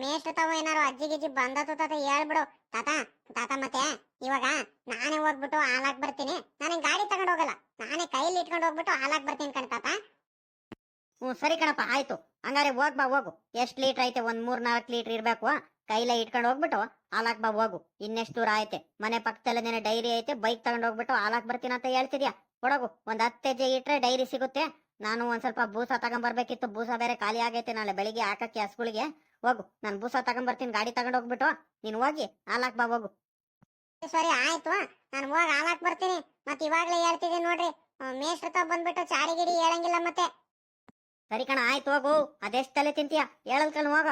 ಮೇಷ್ಟ್ರ ತಾವ ಏನಾರು ಅಜ್ಜಿ ಗಿಜ್ಜಿ ಬಂದತು ತಾತ ಹೇಳ್ಬಿಡು. ತಾತ ತಾತ ಮತ್ತೆ, ಇವಾಗ ನಾನೇ ಹೋಗ್ಬಿಟ್ಟು ಹಾಲಾಕ್ ಬರ್ತೀನಿ. ನಾನೇ ಗಾಡಿ ತಗೊಂಡ್ ಹೋಗಲ್ಲ. ನಾನೇ ಕೈಯಲ್ಲಿ ಇಟ್ಕೊಂಡು ಹೋಗ್ಬಿಟ್ಟು ಹಾಲಾಕ್ ಬರ್ತೀನಿ ಕಣ್ತಾತ. ಹ್ಞೂ ಸರಿ ಕಣಪ್ಪ, ಆಯ್ತು. ಹಂಗಾರೆ ಹೋಗ್ಬಾ ಹೋಗು. ಎಷ್ಟು ಲೀಟ್ರ್ ಐತೆ? ಒಂದ್ ಮೂರ್ ನಾಲ್ಕು ಲೀಟ್ರ್ ಇರ್ಬೇಕು. ಕೈಲೇ ಇಟ್ಕೊಂಡು ಹೋಗ್ಬಿಟ್ಟು ಹಾಲಾಕ್ ಬಾ ಹೋಗು. ಇನ್ನೆಷ್ಟು ದೂರ ಐತೆ? ಮನೆ ಪಕ್ಕದಲ್ಲೇ ಡೈರಿ ಐತೆ ಬೈಕ್ ತಗೊಂಡು ಹೋಗ್ಬಿಟ್ಟು ಹಾಲಾಕ್ ಬರ್ತೀನಿ ಅಂತ ಹೇಳ್ತಿದ್ಯಾ? ಕೊಡಗು ಒಂದ್ ಹತ್ತು ಹೆಜ್ಜೆ ಇಟ್ರೆ ಡೈರಿ ಸಿಗುತ್ತೆ. ನಾನು ಒಂದ್ ಸ್ವಲ್ಪ ಬೂಸ ತಗೊಂಬರ್ಬೇಕಿತ್ತು ಬೂಸ ಬೇರೆ ಖಾಲಿ ಆಗೈತೆ ನಾಳೆ ಬೆಳಿಗ್ಗೆ ಹಾಕಕ್ಕೆ ಹಸ್ಗಳಿಗೆ ಹೋಗು ನಾನು ಬೂಸ ತಗೊಂಬರ್ತೀನಿ ಗಾಡಿ ತಗೊಂಡು ಹೋಗ್ಬಿಟ್ಟು ನೀನು ಹೋಗಿ ಹಾಲಾಕ್ ಬಾ ಹೋಗು. ಸರಿ ಆಯ್ತು. ನಾನು ಹೋಗಿ ಹಾಲಾಕ್ ಬರ್ತೀನಿ. ಮತ್ತೆ ಇವಾಗ್ಲೇ ಹೇಳ್ತಿದ್ದೀನಿ ನೋಡ್ರಿ ಮೇಷ್ಟ್ರ ತ ಬಂದ್ಬಿಟ್ಟು ಚಾರಿಗಿಡಿ ಹೇಳಂಗಿಲ್ಲ ಮತ್ತೆ. ಸರಿ ಕಣ ಆಯ್ತು ಹೋಗು. ಅದೆಷ್ಟ್ ತಲೆ ತಿಂತೀಯ? ಹೇಳಲ್ ಕಣ್ ಹೋಗ.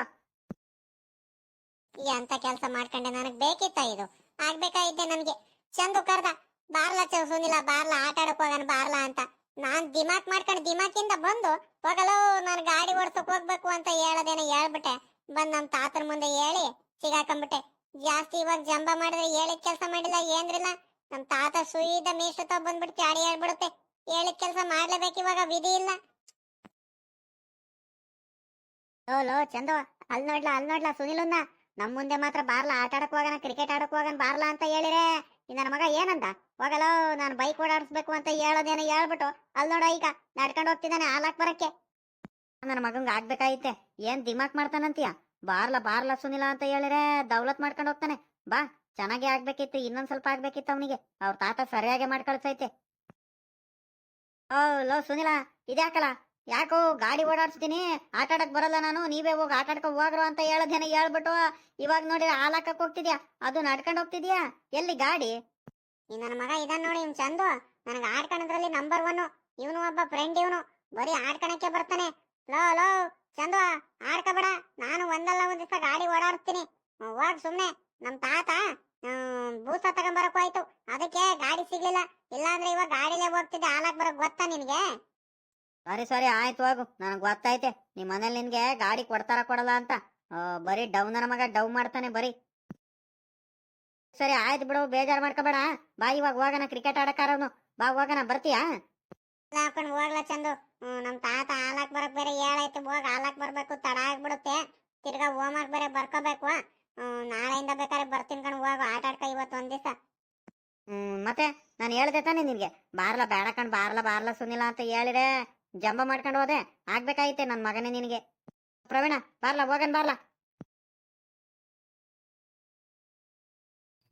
ಅಂತ ಕೆಲಸ ಮಾಡ್ಕೊಂಡೆ. ನನಗ್ ಬೇಕಿತ್ತ ಇದು? ಆಗ್ಬೇಕಾಗಿದ್ದೆ ನನ್ಗೆ. ಚಂದು ಕರ್ದ ಬಾರ್ಲ ಸುನಿಲ, ಬಾರ್ಲಾ, ಆಟ ಆಡಕ್ ಹೋಗೋಣ ಬಾರ್ಲ ಅಂತ. ನಾನ್ ದಿಮಾಕ್ ಮಾಡ್ಕೊಂಡು ದಿಮಾಕಿಂದ ಬಂದು ಹೋಗಲು ನಾನು ಗಾಡಿ ಓಡ್ಸಕ್ ಹೋಗ್ಬೇಕು ಅಂತ ಹೇಳದೇನ ಹೇಳ್ಬಿಟ್ಟೆ. ಬಂದ್ ನಮ್ ತಾತನ ಮುಂದೆ ಹೇಳಿ ಸಿಗಾಕೊಂಡ್ಬಿಟ್ಟೆ ಜಾಸ್ತಿ ಇವಾಗ ಜಂಬ ಮಾಡಿದ್ರೆ ಹೇಳಿದ ಕೆಲಸ ಮಾಡಿಲ್ಲ, ಏನ್ರಿಲ್ಲ? ನಮ್ ತಾತ ಸುಯಿದ ಮೇಷ್ಟ್ರ ತ ಬಂದ್ಬಿಟ್ಟು ಚಾಡಿ ಹೇಳ್ಬಿಡುತ್ತೆ. ಹೇಳಿದ ಕೆಲಸ ಮಾಡ್ಲೇಬೇಕು ಇವಾಗ, ವಿಧಿ ಇಲ್ಲ. ಓ ಲೋ ಚಂದು ಅಲ್ ನೋಡ್ಲಾ ಅಲ್ ನೋಡ್ಲಾ, ಸುನಿಲನ್ನ? ನಮ್ ಮುಂದೆ ಮಾತ್ರ ಬಾರ್ಲಾ, ಆಟ ಆಡಕ್ ಹೋಗೋಣ ಕ್ರಿಕೆಟ್ ಆಡಕ್ ಹೋಗೋಣ, ಬಾರ್ಲಾ ಅಂತ ಹೇಳಿರೆ. ನನ್ನ ಮಗ ಏನಂದ? ಹೋಗಲೋ, ನಾನು ಬೈಕ್ ಓಡಾಡಿಸ್ಬೇಕು ಅಂತ ಹೇಳೋದೇನ ಹೇಳ್ಬಿಟ್ಟು ಅಲ್ ನೋಡ ಈಗ, ನಡ್ಕೊಂಡು ಹೋಗ್ತಿದ್ದಾನೆ ಹಾಲಾಕ್ ಬರಕ್ಕೆ. ನನ್ನ ಮಗಂಗ್ ಆಗ್ಬೇಕಾಯ್ತೆ ಏನ್ ದಿಮಾಕ್ ಮಾಡ್ತಾನಂತೀಯ? ಬಾರ್ಲಾ ಬಾರ್ಲಾ ಸುನಿಲ ಅಂತ ಹೇಳಿರೆ, ದೌಲತ್ ಮಾಡ್ಕೊಂಡು ಹೋಗ್ತಾನೆ. ಬಾ, ಚೆನ್ನಾಗಿ ಆಗ್ಬೇಕಿತ್ತು, ಇನ್ನೊಂದ್ ಸ್ವಲ್ಪ ಆಗ್ಬೇಕಿತ್ತು ಅವನಿಗೆ. ಅವ್ರ ತಾತ ಸರಿಯಾಗಿ ಮಾಡ್ಕಳ್ಸೈತೆ. ಓ, ಲೋ ಸುನಿಲ ಇದ್ಯಾಕಲ್ಲ ಯಾಕೋ ಗಾಡಿ ಓಡಾಡ್ಸ್ತೀನಿ ಆಟ ಆಡಕ್ ಬರಲ್ಲ ನಾನು ನೀವೇ ಹೋಗಿ ಆಟ ಹೋಗ್ರು ಅಂತ ಹೇಳೋದೇನ ಹೇಳ್ಬಿಟ್ಟು ಇವಾಗ ನೋಡಿ ಹಾಲಾಕಕ್ ಹೋಗ್ತಿದ್ಯಾ? ಅದು ನಡ್ಕೊಂಡು ಹೋಗ್ತಿದ್ಯಾ? ಎಲ್ಲಿ ಗಾಡಿ? ನನ್ನ ಮಗ ಇದನ್ ನೋಡಿ ಇವ್ ಚಂದು. ನನಗೆ ಆಡ್ಕಣದ್ರಲ್ಲಿ ನಂಬರ್ ಒನ್ ಇವನು ಒಬ್ಬ ಫ್ರೆಂಡ್ ಇವನು. ಬರೀ ಆಡ್ಕಣಕ್ಕೆ ಬರ್ತಾನೆ. ಲೋ ಲೋ ಚಂದು ಆಡ್ಕಬೇಡ. ನಾನು ಒಂದಲ್ಲ ಒಂದ್ ದಿವಸ ಗಾಡಿ ಓಡಾಡ್ತೀನಿ ಹೋಗ್ ಸುಮ್ನೆ. ನಮ್ ತಾತ ಹ್ಮ್, ಬೂಸ ತಗೊಂಬರಕ್ ಹೋಯ್ತು ಅದಕ್ಕೆ ಗಾಡಿ ಸಿಗ್ಲಿಲ್ಲ. ಇಲ್ಲಾಂದ್ರೆ ಇವಾಗ ಗಾಡಿಲೇ ಹೋಗ್ತಿದ್ದೆ. ಹಾಲಾಕ್ ಬರಕ್ ಗೊತ್ತಾ ನಿನ್ಗೆ? ಸರಿ ಸರಿ ಆಯ್ತು ಹೋಗು. ನನಗ್ ಗೊತ್ತಾಯ್ತೆ ನಿಮ್ ಮನೇಲಿ ನಿನ್ಗೆ ಗಾಡಿ ಕೊಡ್ತಾರ ಕೊಡಲ್ಲ ಅಂತ. ಬರೀ ಡವ್ ನನ್ನ ಮಗ ಡವ್ ಮಾಡ್ತಾನೆ ಬರೀ. ಸರಿ ಆಯ್ತು ಬಿಡು ಬೇಜಾರ್ ಮಾಡ್ಕೋಬೇಡ. ಬಾ ಇವಾಗ ಹೋಗೋಣ ಕ್ರಿಕೆಟ್ ಆಡಕ್ಕಾರವನು. ಬಾ ಹೋಗೋಣ ಬರ್ತೀಯಾ? ಹಾಕೊಂಡು ಹೋಗ್ಲಾ ಚಂದು. ಹ್ಮ್, ನಮ್ ತಾತ ಹಾಲಾಕ್ ಬರಕ್ ಬೇರೆ ಹೇಳೈತೆ ಹೋಗ್ ಹಾಲಾಕ್ ಬರ್ಬೇಕು ತಡ ಆಗ್ಬಿಡುತ್ತೆ. ತಿರ್ಗಾ ಹೋಮ್ವರ್ಕ್ ಬೇರೆ ಬರ್ಕೋಬೇಕು. ನಾಳೆಯಿಂದ ಬೇಕಾದ್ರೆ ಬರ್ತೀನಿ ಕಣ್ ಹೋಗು ಆಟ ಆಡ್ಕ ಇವತ್ತು ಒಂದ್ ದಿವಸ. ಹ್ಮ್ ಮತ್ತೆ ನಾನು ಹೇಳ್ದೆ ತಾನೆ ನಿನ್ಗೆ. ಬಾರ್ಲ ಬೇಡ ಕಣ್ ಬಾರ್ಲ ಬಾರ್ಲ ಸುನಿಲ್ಲ ಅಂತ ಹೇಳಿರೆ. ಜಂಬ ಮಾಡ್ಕೊಂಡು ಹೋದೆ. ಆಗ್ಬೇಕಾಯ್ತೆ ನನ್ ಮಗನೇ ನಿನಗೆ. ಪ್ರವೀಣ ಬಾರ್ಲ ಹೋಗನ್ ಬಾರ್ಲ.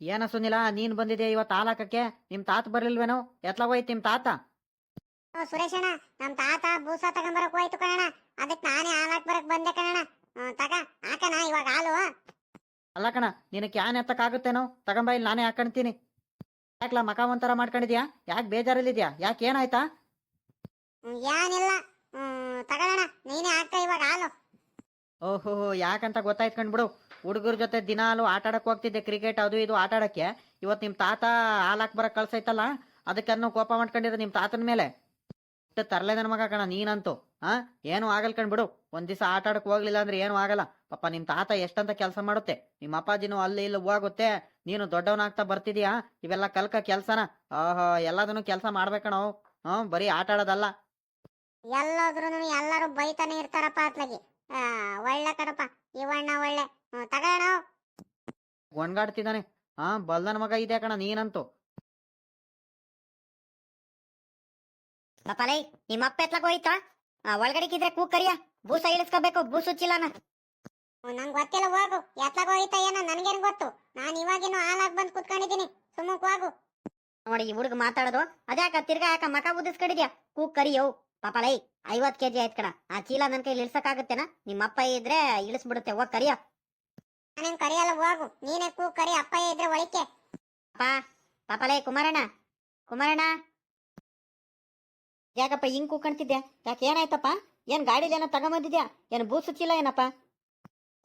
ಏನ ಸುನಿಲ ನೀನ್ ಬಂದಿದ್ಯಾ ಇವತ್ತು ಹಾಲಾಕಕ್ಕೆ ನಿಮ್ ತಾತ ಬರ್ಲಿಲ್ವೇನೋ? ಎತ್ಲ ಹೋಯ್ತು ನಿಮ್ ತಾತ? ಸುರೇಶಣ್ಣ ನಮ್ ತಾತ ಬೂಸ ತಗೊಂಬರಕ್ ಹೋಯ್ತು ಕಣಣ್ಣ. ಅದಕ್ಕೆ ನಾನೇ ಹಾಲಾಕ್ ಬರಕ್ ಬಂದೆ ಕಣಣ್ಣ. ತಗ ಹಾಕಣ ಇವಾಗ ಹಾಲು. ಅಲ್ಲ ಕಣ ನಿನ್ನ ಕ್ಯಾನ್ ಎತ್ತಕ್ಕಾಗುತ್ತೇನೋ? ತಗೊಂಬ ಇಲ್ಲಿ ನಾನೇ ಹಾಕೊಂತೀನಿ ಯಾಕ್ಲ ಮಕ ಒಂಥರ ಮಾಡ್ಕೊಂಡಿದ್ಯಾ? ಯಾಕೆ ಬೇಜಾರಲ್ಲಿದ್ಯಾ? ಯಾಕೆ ಏನಾಯ್ತಾ? ಏನಿಲ್ಲ. ತಗೋಣ ನೀನೇ ಆಗ್ತಾ ಇವಾಗ ಹಾಲು. ಓಹೋ, ಯಾಕಂತ ಗೊತ್ತಾಯ್ತು ಕಂಡ್ಬಿಡು ಹುಡುಗರ ಜೊತೆ ದಿನಾಲು ಆಟ ಆಡಕ್ ಹೋಗ್ತಿದ್ದೆ ಕ್ರಿಕೆಟ್, ಅದು ಇದು ಆಟ ಆಡಕ್ಕೆ. ಇವತ್ತು ನಿಮ್ ತಾತ ಹಾಲಾಕ್ ಬರಕ್ ಕಳ್ಸೈತಲ್ಲ? ಅದಕ್ಕೆ ಅನ್ನೋ ಕೋಪ ಮಾಡ್ಕೊಂಡಿರೋ ನಿಮ್ ತಾತನ ಮೇಲೆ. ನನ್ ನನ್ನ ಮಗ ಕಣ, ನೀನಂತೂ. ಹಾ ಏನು ಆಗಲ್ ಕಂಡ್ಬಿಡು ಒಂದ್ ದಿವಸ ಆಟ ಆಡಕ್ ಹೋಗ್ಲಿಲ್ಲ ಅಂದ್ರೆ ಏನು ಆಗಲ್ಲ. ಪಾಪ ನಿಮ್ ತಾತ ಎಷ್ಟಂತ ಕೆಲಸ ಮಾಡುತ್ತೆ. ನಿಮ್ಮ ಅಪ್ಪಾಜಿನೂ ಅಲ್ಲಿ ಇಲ್ಲಿ ಹೋಗುತ್ತೆ. ನೀನು ದೊಡ್ಡವನಾಗ್ತಾ ಬರ್ತಿದ್ಯಾ? ಇವೆಲ್ಲ ಕಲ್ಕ ಕೆಲ್ಸನ? ಆಹೋ ಎಲ್ಲದನ್ನು ಕೆಲಸ ಮಾಡ್ಬೇಕಣೋ? ಹ್ಮ್, ಬರೀ ಆಟ ಆಡೋದಲ್ಲ. ಎಲ್ಲೋದ್ರು ಎಲ್ಲರೂ ಬೈತಾನೆ ಇರ್ತಾರಪ್ಪ ಅತ್ಲಾಗಿ. ಆ, ಒಳ್ಳೆ ಕಣಪ್ಪ ಇವಣ್ಣ ಒಳ್ಳೆ. ತಗೋಣ. ಒಣಗಾಡ್ತಿದ್ದಾನೆ. ಹಾ ಬಲ್ದನ್ ಮಗ ಇದೆ ಕಣ ನೀನಂತೂ. ಪಾಪಲೈ ನಿಮ್ಮ ಅಪ್ಪ ಎತ್ಲಕ್ ಹೋಯ್ತಾ? ಒಳಗಡೆಗಿದ್ರೆ ಕೂ ಕರಿಯ. ಬೂಸ ಇಳಿಸ್ಕೋಬೇಕು ಬೂಸು ಚಿಲ್ಲನ ನಂಗೆ ಗೊತ್ತಿಲ್ಲ ಹೋಗು. ಎತ್ಲಾಗ ಹೋಯ್ತಾ ಏನೋ ನನ್ಗೇನ್ ಗೊತ್ತು? ನಾನ್ ಇವಾಗೇನು ಹಾಲಾಗ್ ಬಂದ್ ಕುತ್ಕೊಂಡಿದ್ದೀನಿ. ಸುಮ್ಮಕ್ ಹೋಗು. ನೋಡಿ ಈ ಹುಡುಗ ಮಾತಾಡೋದು. ಅದ್ಯಾಕ ತಿರ್ಗಾ ಯಾಕ ಮಕ ಬುದ್ಧಿಸ್ಕೊಂಡಿದ್ಯಾ ಕೂ ಕರಿಯೋ ಪಾಪಲೈ ಐವತ್ ಕೆಜಿ ಆಯ್ತು ಕಣ. ಆ ಚೀಲ ನನ್ ಕೈಲಿ ಇಳ್ಸಕ್ಕಾಗತ್ತೇನ? ನಿಮ್ಮ ಅಪ್ಪ ಇದ್ರೆ ಇಳಿಸ್ಬಿಡುತ್ತೆ ಹೋಗ್ ಕರಿಯೋ. ನಾನೇನ್ ಕರಿಯಲ್ಲ ಹೋಗು. ನೀನೇ ಕೂ ಕರಿ ಅಪ್ಪ ಇದ್ರೆ ಒಳಿಕೆ. ಅಪ್ಪ ಪಾಪಲೈ ಕುಮಾರಣ್ಣ. ಕುಮಾರಣ್ಣ. ಯಾಕಪ್ಪ ಹಿಂಗ್ ಕೂಕಣ್ತಿದ್ಯಾ ಯಾಕೆ ಏನಾಯ್ತಪ್ಪ? ಏನ್ ಗಾಡಿಲಿ ಏನೋ ತಗೊಂಬಂದಿದ್ಯಾ? ಏನ್ ಬೂಸು ಚೀಲ ಏನಪ್ಪ?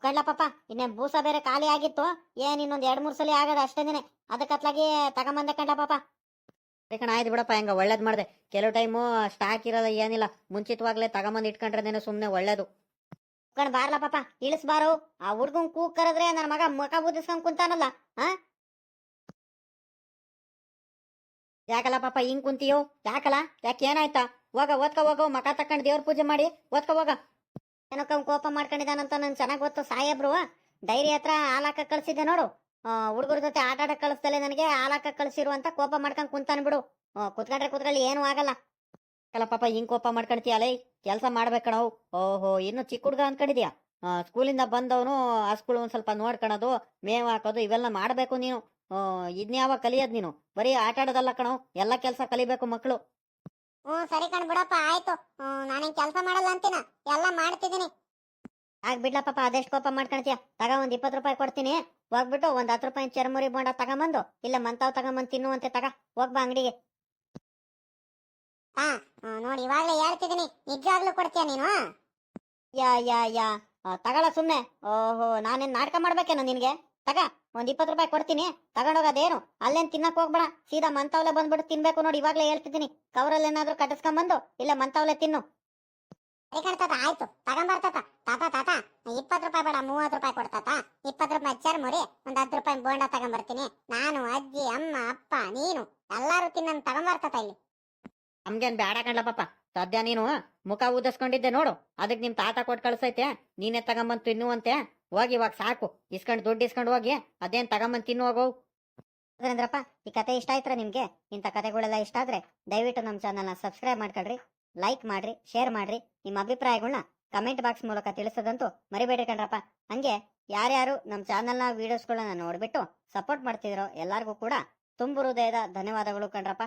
ಕಡ್ಲ ಪಾಪ ಇನ್ನೇನ್ ಬೂಸ ಬೇರೆ ಖಾಲಿ ಆಗಿತ್ತು. ಏನ್ ಇನ್ನೊಂದ್ ಎರಡ್ ಮೂರ್ ಸಲ ಆಗದ ಅಷ್ಟೇನೆ ಅದಕ್ಕೆ ಅತ್ಲಾಗಿ ತಗೊಂಬಂದೆ ಕಂಡ ಪಾಪ. ಕಣ ಆಯ್ತು ಬಿಡಪ್ಪ, ಹೆಂಗ ಒಳ್ಳೇದು ಮಾಡ್ದೆ. ಕೆಲವು ಟೈಮು ಸ್ಟಾಕ್ ಇರಲ್ಲ, ಏನಿಲ್ಲ. ಮುಂಚಿತವಾಗ್ಲೇ ತಗೊಂಬಂದ್ ಇಟ್ಕೊಂಡ್ರೇನೇನೋ ಸುಮ್ನೆ ಒಳ್ಳೇದು. ಕಣ್, ಬಾರ್ಲ ಪಾಪ ಇಳಿಸ್ಬಾರು ಆ ಹುಡ್ಗನ್ ಕೂಗ್ ಕರೆದ್ರೆ ನನ್ನ ಮಗ ಮುಖ ಬುದ್ಧಿಸ್ಕೊಂಡ್ ಕುಂತಾನಲ್ಲ ಹಾ ಯಾಕಲ್ಲ ಪಾಪ, ಹಿಂಗ್ ಕುಂತೀಯೋ? ಯಾಕಲ್ಲ? ಯಾಕೆ ಏನಾಯ್ತಾ? ಹೋಗ ಓದ್ಕ ಹೋಗೋ ಮಕ ತಕೊಂಡ್ ದೇವ್ರ ಪೂಜೆ ಮಾಡಿ ಓದ್ಕ ಹೋಗ. ಏನಕ್ಕ ಕೋಪ ಮಾಡ್ಕೊಂಡಿದ್ದಾನಂತ ನನ್ ಚೆನ್ನಾಗ್ ಗೊತ್ತು, ಸಾಹೇಬ್ರು. ಡೈರಿ ಹತ್ರ ಹಾಲಾಕ ಕಳ್ಸಿದ್ದೆ ನೋಡು. ಹುಡುಗರ ಜೊತೆ ಆಟ ಆಡಕ್ ನನಗೆ ಹಾಲಾಕ ಕಳಿಸಿರು ಅಂತ ಕೋಪ ಮಾಡ್ಕೊಂಡ್ ಕುಂತಾನ್ ಬಿಡು. ಕುತ್ಕೊಂಡ್ರೆ ಕುತ್ಕೊಳ್ಳಿ, ಏನು ಆಗಲ್ಲ. ಅಲ್ಲ ಪಾಪ, ಹಿಂಗ್ ಕೋಪ ಮಾಡ್ಕೊಳ್ತೀಯಲ್ಲ ಕೆಲಸ ಮಾಡ್ಬೇಕಣವು ಓಹೋ, ಇನ್ನು ಚಿಕ್ಕ ಹುಡುಗ ಅನ್ಕೊಂಡಿದ್ಯಾ? ಸ್ಕೂಲಿಂದ ಬಂದವನು, ಆ ಸ್ಕೂಲ್ ಒಂದ್ ಸ್ವಲ್ಪ ನೋಡ್ಕೊಳೋದು, ಮೇವ್ ಹಾಕೋದು, ಇವೆಲ್ಲ ಮಾಡ್ಬೇಕು ನೀನು. ಇದ್ನ್ಯಾವ ಕಲಿಯೋದ್ ನೀನು? ಬರೀ ಆಟ ಆಡೋದಲ್ಲ ಕಣವು ಎಲ್ಲ ಕೆಲಸ ಕಲಿಬೇಕು ಮಕ್ಕಳು ಹ್ಞೂ ಸರಿ ಕಣ್ ಬಿಡಪ್ಪ, ಆಯ್ತು. ನಾನೇನ್ ಕೆಲಸ ಮಾಡಲ್ಲ ಅಂತೀನ? ಎಲ್ಲ ಮಾಡ್ತಿದ್ದೀನಿ. ಆಗ್ ಬಿಡ್ಲ ಪಾಪ ಅದೆಷ್ಟು ಕೋಪ ಮಾಡ್ಕೊಳ್ತೀಯ? ತಗ ಒಂದ್ ಇಪ್ಪತ್ತು ರೂಪಾಯಿ ಕೊಡ್ತೀನಿ. ಹೋಗ್ಬಿಟ್ಟು ಒಂದ್ ಹತ್ತು ರೂಪಾಯಿ ಚರ್ಮುರಿ ಬೋಂಡ ತಗೊಂಬಂದು ಇಲ್ಲ ಮಂತಾವ್ ತಗೊಂಬಂದ್ ತಿನ್ನುವಂತೆ ತಗ ಹೋಗ್ಬಾ ಅಂಗಡಿಗೆ. ಹಾ ನೋಡಿ ಇವಾಗ್ಲೇ ಹೇಳ್ತಿದ್ದೀನಿ ನಿಜವಾಗ್ಲೂ ಕೊಡ್ತೀಯ ನೀನು ಯಾ ಯಾ ಯಾ. ತಗಳ ಸುಮ್ನೆ. ಓಹೋ ನಾನೇನ್ ನಾಟಕ ಮಾಡ್ಬೇಕೇನೋ ನಿನ್ಗೆ? ತಗ ಒಂದ್ ಇಪ್ಪತ್ತು ರೂಪಾಯಿ ಕೊಡ್ತೀನಿ. ತಗೊಂಡೋಗೋದೇನು ಅಲ್ಲೇನ್ ತಿನ್ನಕ್ ಹೋಗ್ಬೇಡ. ಸೀದಾ ಮಂತಾವ್ಲೆ ಬಂದ್ಬಿಟ್ಟು ತಿನ್ಬೇಕು ನೋಡಿ ಇವಾಗ್ಲೇ ಹೇಳ್ತಿದ್ದೀನಿ ಕವರಲ್ಲಿ ಏನಾದ್ರೂ ಕಟ್ಟಿಸ್ಕೊಂಬಂದು ಇಲ್ಲ ಮಂತಾವ್ಲೆ ತಿನ್ನು. ಸರಿ ಕಣ್ ತಾತ ಆಯ್ತು. ತಗೊಂಬರ್ತಾತ ತಾತ. ತಾತ ಇಪ್ಪತ್ತು ರೂಪಾಯಿ ಬೇಡ ಮೂವತ್ತು ರೂಪಾಯಿ ಕೊಡ್ತಾತ ಇಪ್ಪತ್ತು ರೂಪಾಯಿ ಚರ್ಮುರಿ ಒಂದ್ ಹತ್ತು ರೂಪಾಯಿ ಬೋಂಡ ತಗೊಂಬರ್ತೀನಿ ನಾನು ಅಜ್ಜಿ ಅಮ್ಮ ಅಪ್ಪ ನೀನು ಎಲ್ಲಾರು ತಿನ್ನನ್ ತಗೊಂಬರ್ತಾತ ಇಲ್ಲಿ. ನಮ್ಗೇನ್ ಬೇಡ ಕಣ್ಲ ಪಾಪ. ಸದ್ಯ ನೀನು ಮುಖ ಊದಿಸ್ಕೊಂಡಿದ್ದೆ ನೋಡು. ಅದಕ್ಕೆ ನಿಮ್ ತಾತ ಕೊಟ್ಟು ಕಳ್ಸೈತೆ. ನೀನೇ ತಗೊಂಬಂದ್ ತಿನ್ನುವಂತೆ ಹೋಗಿ ಇವಾಗ ಸಾಕು. ಇಸ್ಕೊಂಡ್ ದುಡ್ಡು ಇಸ್ಕೊಂಡ್ ಹೋಗಿ ಅದೇನ್ ತಗೊಂಬಂದ್ ತಿನ್ನು ಹೋಗೋ. ಸುರೇಂದ್ರಪ್ಪ ಈ ಕತೆ ಇಷ್ಟ ಆಯ್ತ್ರ ನಿಮ್ಗೆ? ಇಂಥ ಕತೆಗಳೆಲ್ಲ ಇಷ್ಟ ಆದ್ರೆ ದಯವಿಟ್ಟು ನಮ್ಮ ಚಾನಲ್ನ ಸಬ್ಸ್ಕ್ರೈಬ್ ಮಾಡ್ಕೊಳ್ರಿ. ಲೈಕ್ ಮಾಡ್ರಿ ಶೇರ್ ಮಾಡ್ರಿ, ನಿಮ್ಮ ಅಭಿಪ್ರಾಯಗಳನ್ನ ಕಮೆಂಟ್ ಬಾಕ್ಸ್ ಮೂಲಕ ತಿಳಿಸೋದಂತೂ ಮರಿಬೇಡ್ರಿ ಕಣ್ರಪ್ಪ. ಹಂಗೆ ಯಾರ್ಯಾರು ನಮ್ಮ ಚಾನಲ್ನ ವಿಡಿಯೋಸ್ಗಳನ್ನ ನೋಡ್ಬಿಟ್ಟು ಸಪೋರ್ಟ್ ಮಾಡ್ತಿದ್ರೋ ಎಲ್ಲರಿಗೂ ಕೂಡ ತುಂಬು ಹೃದಯದ ಧನ್ಯವಾದಗಳು ಕಣ್ರಪ್ಪ.